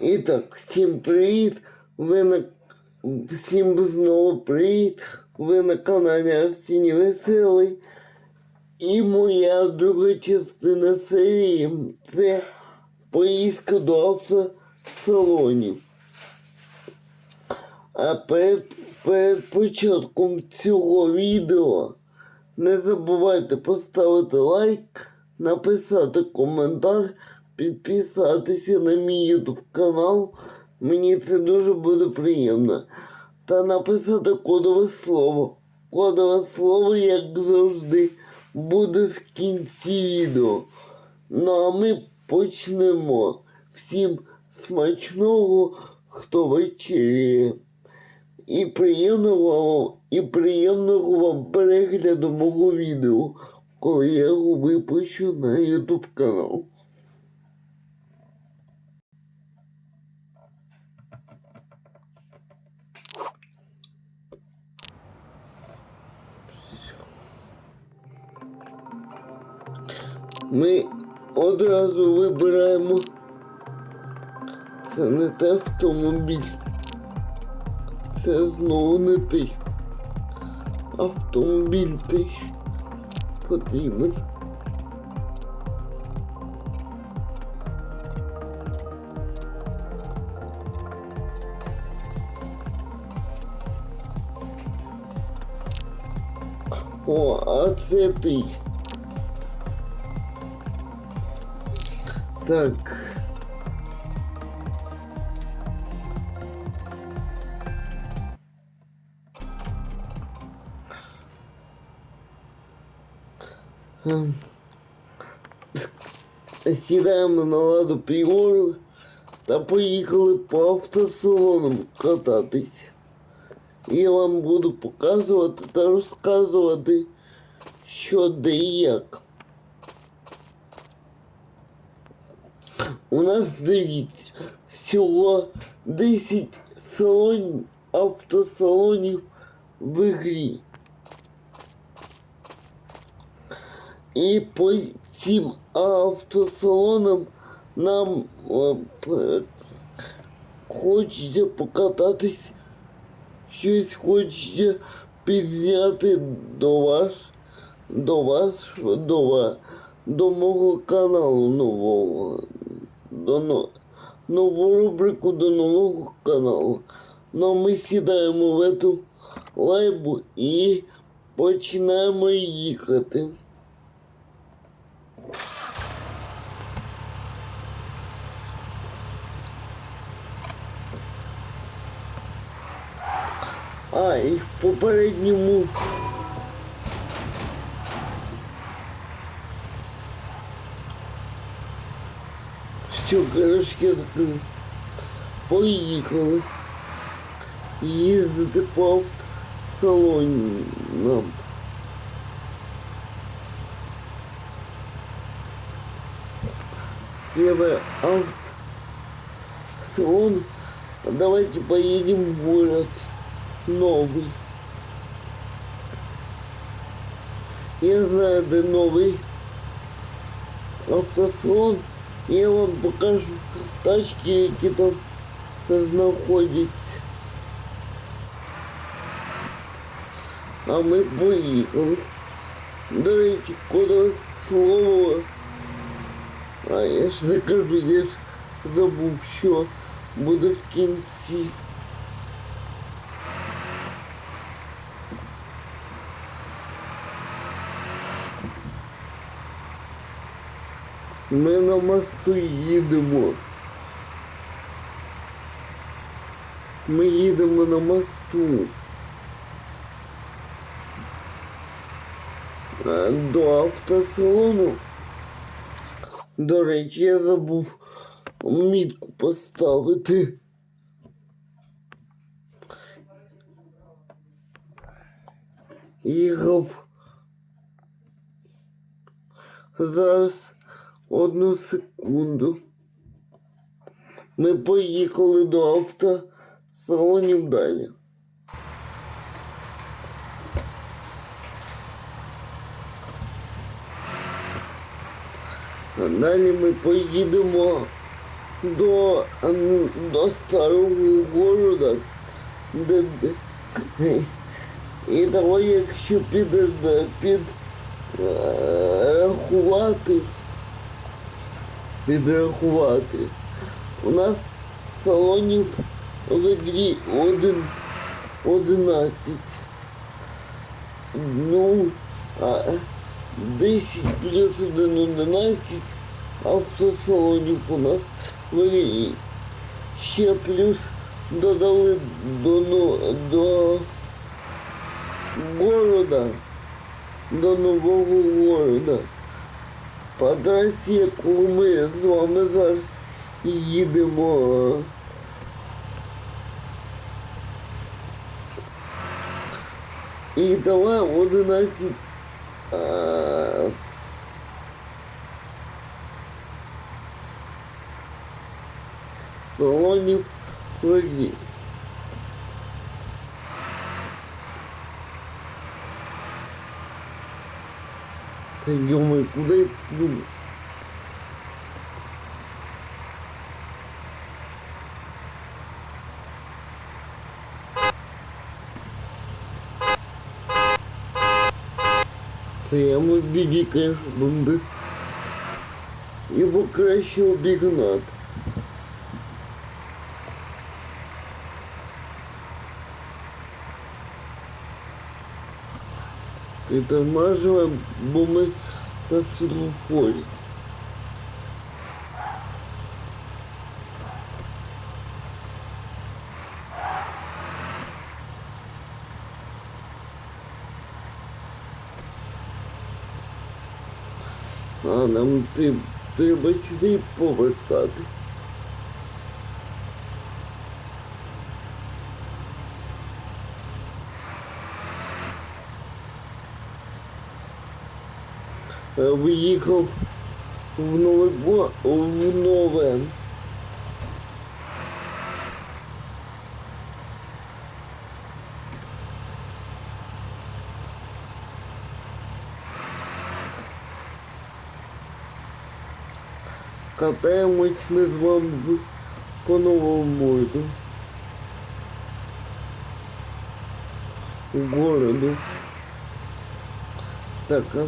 І так, всім привіт! На всім знову привіт! Ви на каналі Арсені Веселий. І моя друга частина серії це поїздка до автосалонів. А перед, перед початком цього відео не забувайте поставити лайк, написати коментар, підписатися на мій YouTube канал. Мені це дуже буде приємно. Та написати кодове слово. Кодове слово, як завжди, буде в кінці відео. Ну а ми почнемо. Всім смачного, хто вечеряє. І приємного вам, і приємного вам перегляду мого відео, коли я його випущу на YouTube канал. Ми одразу вибираємо. Це не те автомобіль. Це знову не ти. Автомобіль ти потрібен. О, а це ти. Так. Ем. Сідаємо на ладу приору та поїхали по автосалонам кататись. Я вам буду показувати та розказувати, що де і як. У нас дивіться, всього 10 салонів, автосалонів в грі. І по цим автосалонам нам е, хочеться покататись, щось хочеться підзняти до вас, до вас, до вас, до мого каналу нового, до нову рубрику до нового каналу. Ну ми сідаємо в эту лайбу і починаємо їхати. А, і в попередньому. Все, короче. Поїхали. Їздити по автосалонам. Первый автосалон. Давайте поедем в город новый. Я знаю, де новий автосалон. Я вам покажу тачки, які там знаходяться. А ми поїхали. До речі, кодове слово. А я ж закажу, я ж забув, що буде в кінці. Ми на мосту їдемо. Ми їдемо на мосту. Е, До автосалону. До речі, я забув мітку поставити. Їхав. Зараз одну секунду. Ми поїхали до автосалонів далі. А далі ми поїдемо до, до старого города, де, де і давай, якщо під, під е, рахувати, підрахувати. У нас салонів ігрі один, 11. Ну, а 10 плюс 1 11 автосалонів у нас в ігрі. Ще плюс додали до, до города, до нового города. По трасі, яку ми з вами зараз їдемо. І давай 11 а, с- салонів в грі. Та йоми, куди я плюну? Це я мобілі, конечно, бомбист. Його краще обігнати. Притормаживаем, бо ми на світлофорі. А нам треба сюди повертати. Виїхав в нове в нове. Катаємось ми з вами по новому. Городу. Так, а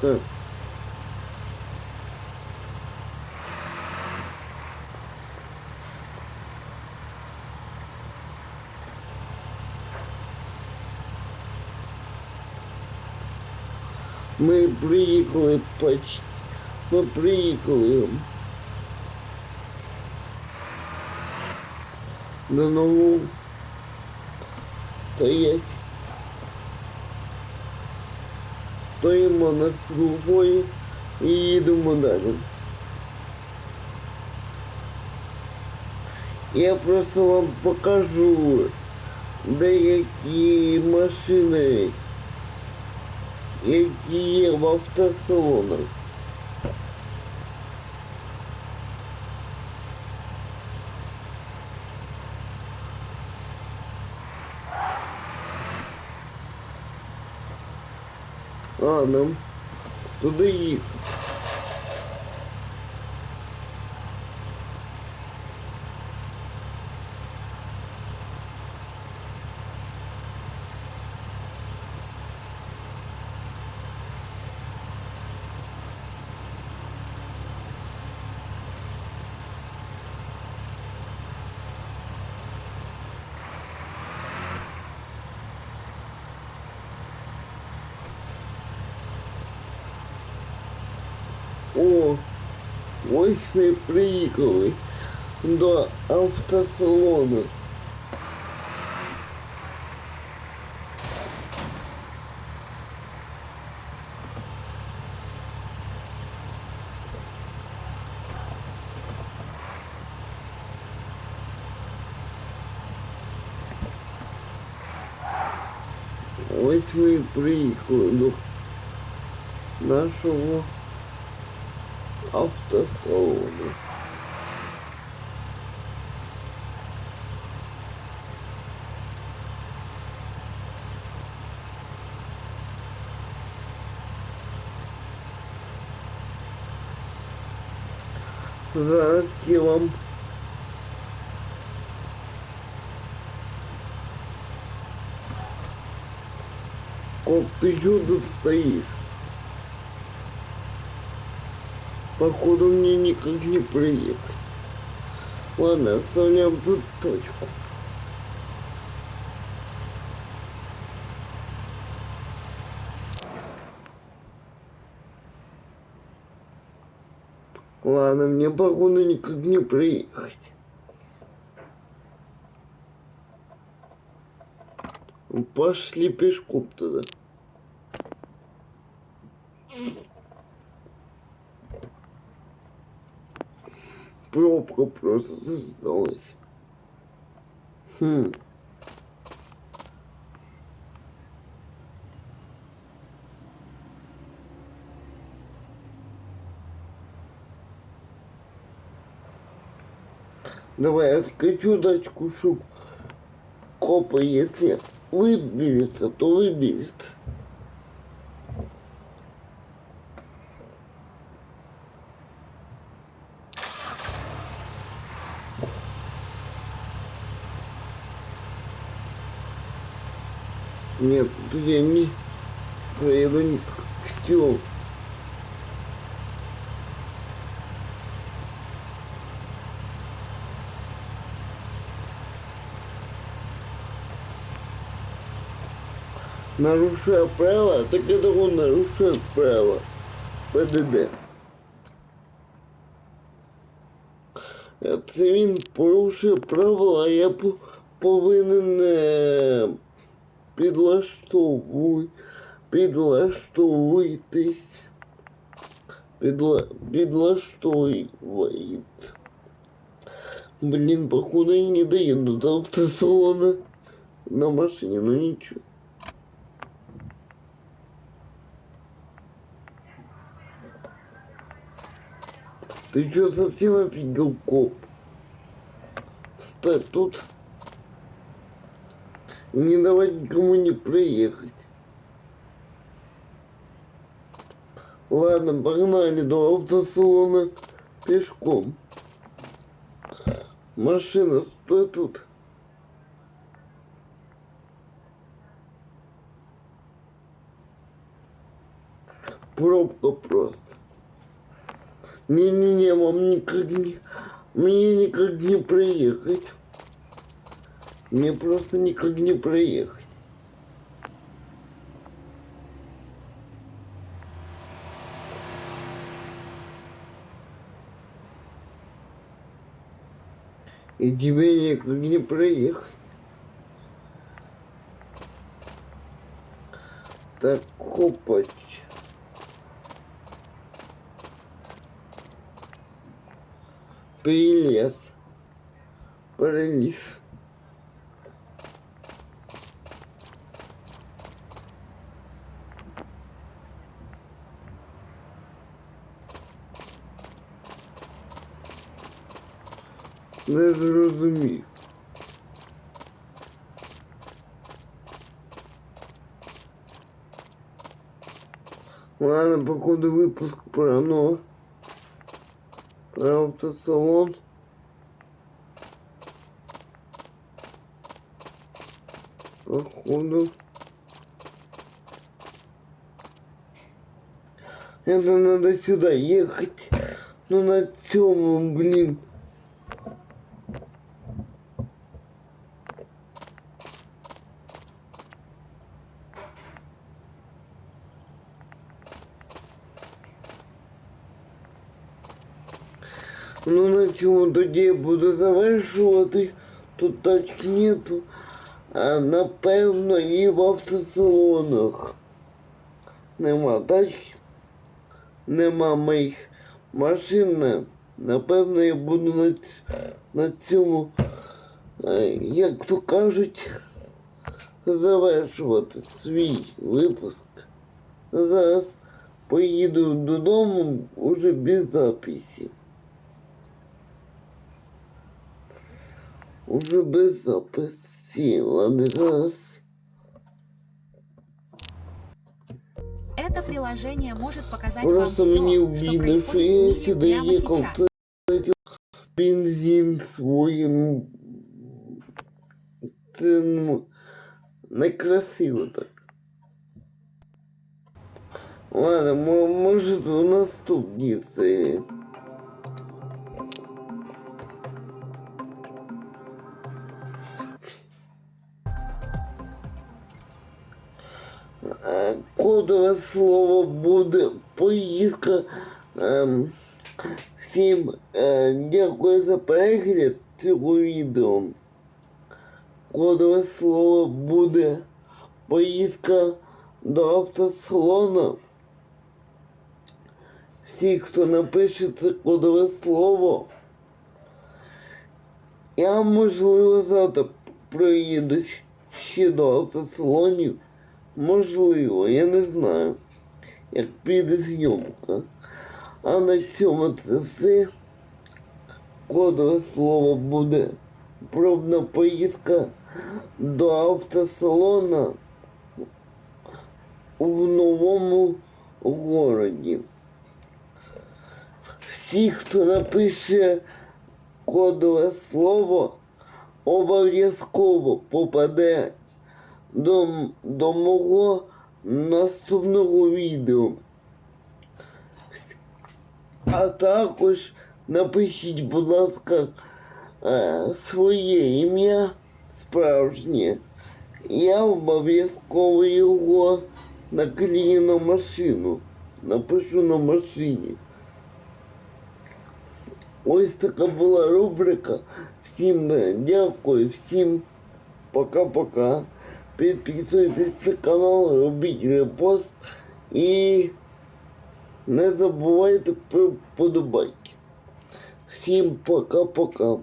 Так. Ми приїхали почти. Ми приїхали. До нового стоять. Стоїмо на світлофорі і їдемо далі. Я просто вам покажу деякі машини, які є в автосалонах. А, нам туди їхати. О, ось ми приїхали до автосалону. Ось ми і приїхали до нашого автосалону. Зараз я вам Кот, ты чё тут стоишь? Походу мне никак не приехать. Ладно, оставляем тут точку. Ладно, мне походу никак не приехать. Пошли пешком туда. Пробка просто создалась. Хм. Давай откачу дачку, чтоб копы, если выберется, то выберется. Нет, не проеду не все. Нарушая правила, так это он нарушает правила. ПДД. Це він порушив правила, я по- повинен е, підлаштовуй, підлаштовуйтесь. Підла, підлаштовуй. Блин, походу я не доеду до автосалона на машине, ну ничего. Ты что, совсем офигел, коп? Стой тут. Не давать никому не проехать. Ладно, погнали до автосалона пешком. Машина, стой тут. Пробка просто. Не-не-не, вам никак не... Мне никак не проехать. Мне просто никак не проехать. И тебе никак не проехать. Так, хопач. Перелез. Пролез. Не зрозумів. Ладно, походу выпуск про оно. Про автосалон. Походу. Это надо сюда ехать. Ну на тему, блин. Тоді буду завершувати. Тут тач нету. А напевно і в автосалонах. Нема тач. Нема моїх машин. Напевно, я буду на, на цьому, е, як то кажуть, завершувати свій випуск. Зараз поїду додому уже без записі. Уже без записі, ладно, зараз. Это приложение может показать Просто вам мені все, что обідно, що происходит в я мире сюди прямо їхав сейчас. бензин своїм. Це ну, некрасиво так. Ладно, мо- може у наступній серії. Е, Кодове слово буде поїздка. Ем, всім е, дякую за перегляд цього відео. Кодове слово буде поїздка до автосалону. Всі, хто напише це кодове слово, я можливо завтра проїду ще до автосалонів. Можливо, я не знаю, як піде зйомка. А на цьому це все. Кодове слово буде пробна поїздка до автосалона в новому городі. Всі, хто напише кодове слово, обов'язково попаде до, до мого наступного відео. А також напишіть, будь ласка, е, своє ім'я справжнє. Я обов'язково його наклею на машину. Напишу на машині. Ось така була рубрика. Всім е, дякую, всім пока-пока. Підписуйтесь на канал, робіть репост і не забувайте про подобайки. Всім пока-пока.